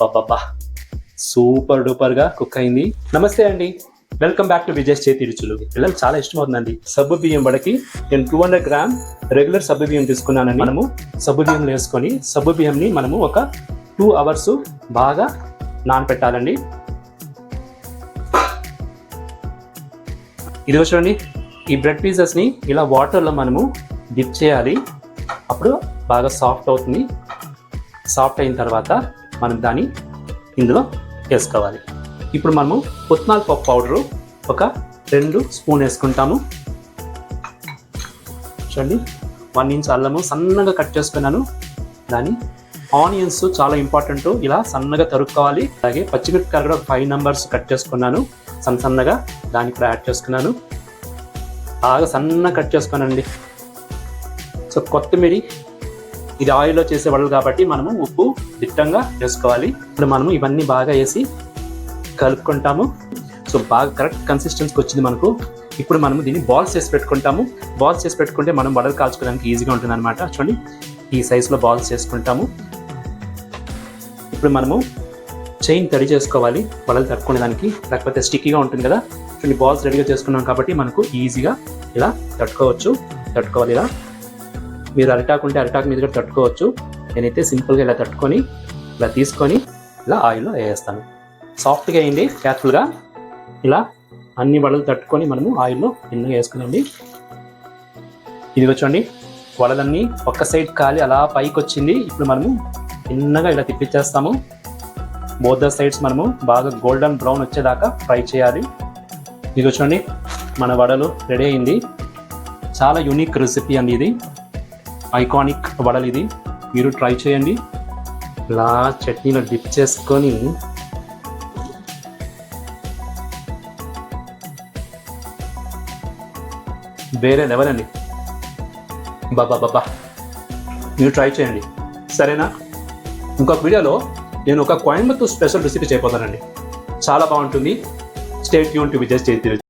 బాబా super డూపర్గా cook అయింది. నమస్తే అండి. వెల్కమ్ బ్యాక్ టు విజయ్ చేతి రుచులు. పిల్లలు చాలా ఇష్టమవుతుందండి. సబ్బు బియ్యం వడకి నేను టూ హండ్రెడ్ గ్రామ్ రెగ్యులర్ సబ్బు బియ్యం తీసుకున్నానని మనము సబ్బు బియ్యం వేసుకొని సబ్బు బియ్యంని మనము ఒక టూ అవర్స్ బాగా నానపెట్టాలండి. ఇది చూడండి. ఈ బ్రెడ్ పీసెస్ని ఇలా వాటర్లో మనము డిప్ చేయాలి. అప్పుడు బాగా సాఫ్ట్ అవుతుంది. సాఫ్ట్ అయిన తర్వాత మనం దాన్ని ఇందులో వేసుకోవాలి. ఇప్పుడు మనము పుట్నాల పప్పు పౌడరు ఒక రెండు స్పూన్ వేసుకుంటాము. చూడండి వన్ ఇంచ్ అల్లము సన్నగా కట్ చేసుకున్నాను. దాన్ని ఆనియన్స్ చాలా ఇంపార్టెంట్. ఇలా సన్నగా తరుక్కోవాలి. అలాగే పచ్చిమిరపకాయలు కూడా ఫైవ్ నెంబర్స్ కట్ చేసుకున్నాను. సన్న సన్నగా దాన్ని కూడా యాడ్ చేసుకున్నాను. బాగా సన్నగా కట్ చేసుకున్నానండి. సో కొత్తిమీర ఇది ఆయిల్లో చేసే వడలు కాబట్టి మనము ఉప్పు దిట్టంగా వేసుకోవాలి. ఇప్పుడు మనము ఇవన్నీ బాగా వేసి కలుపుకుంటాము. సో బాగా కరెక్ట్ కన్సిస్టెన్సీకి వచ్చింది మనకు. ఇప్పుడు మనము దీన్ని బాల్స్ చేసి పెట్టుకుంటాము. బాల్స్ చేసి పెట్టుకుంటే మనం వడలు కాల్చుకోవడానికి ఈజీగా ఉంటుంది అనమాట చూడండి ఈ సైజులో బాల్స్ చేసుకుంటాము. ఇప్పుడు మనము చైన్ తడి చేసుకోవాలి వడలు తట్టుకునే దానికి లేకపోతే స్టిక్కీగా ఉంటుంది కదా. చూడండి బాల్స్ రెడీగా చేసుకున్నాం కాబట్టి మనకు ఈజీగా ఇలా తట్టుకోవచ్చు. తట్టుకోవాలి ఇలా. మీరు అరిటాకు ఉంటే అరిటాకు మీద కూడా తట్టుకోవచ్చు. నేనైతే సింపుల్గా ఇలా తట్టుకొని ఇలా తీసుకొని ఇలా ఆయిల్లో వేసేస్తాను. సాఫ్ట్గా అయింది కేర్ఫుల్గా ఇలా అన్ని వడలు తట్టుకొని మనము ఆయిల్లో ఎన్నగా వేసుకునండి ఇది చూడండి వడలన్నీ ఒక్క సైడ్ కాలి అలా పైకి వచ్చింది ఇప్పుడు మనము చిన్నగా ఇలా తిప్పించేస్తాము బోత్ ద సైడ్స్ మనము బాగా గోల్డెన్ బ్రౌన్ వచ్చేదాకా ఫ్రై చేయాలి. ఇది చూడండి మన వడలు రెడీ అయింది. చాలా యూనిక్ రెసిపీ అండి ఇది. ఐకానిక్ వడలు ఇది. మీరు ట్రై చేయండి. ఇలా చట్నీలో డిప్ చేసుకొని వేరే లెవెల్ అండి. బాబా బాబా మీరు ట్రై చేయండి. సరేనా? ఇంకొక వీడియోలో నేను ఒక కోయంబత్తూర్ స్పెషల్ రెసిపీ చేయబోతానండి చాలా బాగుంటుంది. State Yoon to Vijay